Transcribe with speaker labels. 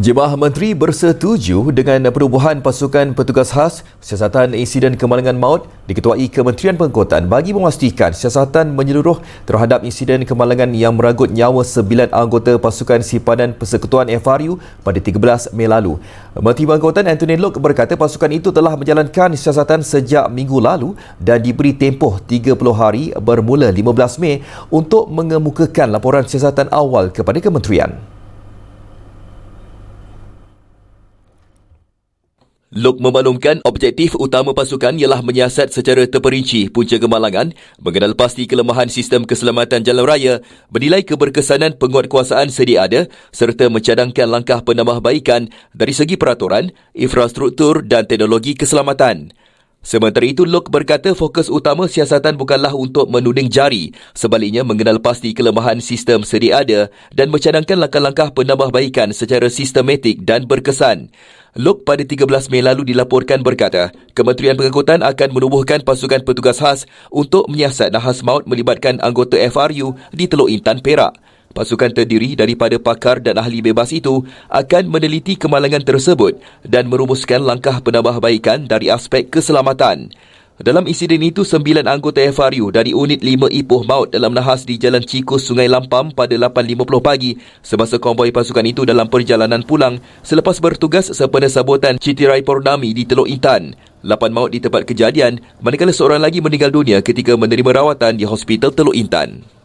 Speaker 1: Jemaah Menteri bersetuju dengan perubahan pasukan petugas khas siasatan insiden kemalangan maut diketuai Kementerian Pengangkutan bagi memastikan siasatan menyeluruh terhadap insiden kemalangan yang meragut nyawa sembilan anggota pasukan simpanan persekutuan FRU pada 13 Mei lalu. Menteri Pengangkutan Anthony Lok berkata pasukan itu telah menjalankan siasatan sejak minggu lalu dan diberi tempoh 30 hari bermula 15 Mei untuk mengemukakan laporan siasatan awal kepada kementerian.
Speaker 2: Lok memaklumkan objektif utama pasukan ialah menyiasat secara terperinci punca kemalangan, mengenal pasti kelemahan sistem keselamatan jalan raya, menilai keberkesanan penguatkuasaan sedia ada serta mencadangkan langkah penambahbaikan dari segi peraturan, infrastruktur dan teknologi keselamatan. Sementara itu, Lok berkata fokus utama siasatan bukanlah untuk menuding jari, sebaliknya mengenal pasti kelemahan sistem sedia ada dan mencadangkan langkah-langkah penambahbaikan secara sistematik dan berkesan. Lok pada 13 Mei lalu dilaporkan berkata, Kementerian Pengangkutan akan menubuhkan pasukan petugas khas untuk menyiasat nahas maut melibatkan anggota FRU di Teluk Intan, Perak. Pasukan terdiri daripada pakar dan ahli bebas itu akan meneliti kemalangan tersebut dan merumuskan langkah penambahbaikan dari aspek keselamatan. Dalam insiden itu, sembilan anggota FRU dari unit 5 Ipoh maut dalam nahas di Jalan Cikus, Sungai Lampam pada 8.50 pagi semasa konvoi pasukan itu dalam perjalanan pulang selepas bertugas sempena sabutan Citirai Purnami di Teluk Intan. Lapan maut di tempat kejadian, manakala seorang lagi meninggal dunia ketika menerima rawatan di Hospital Teluk Intan.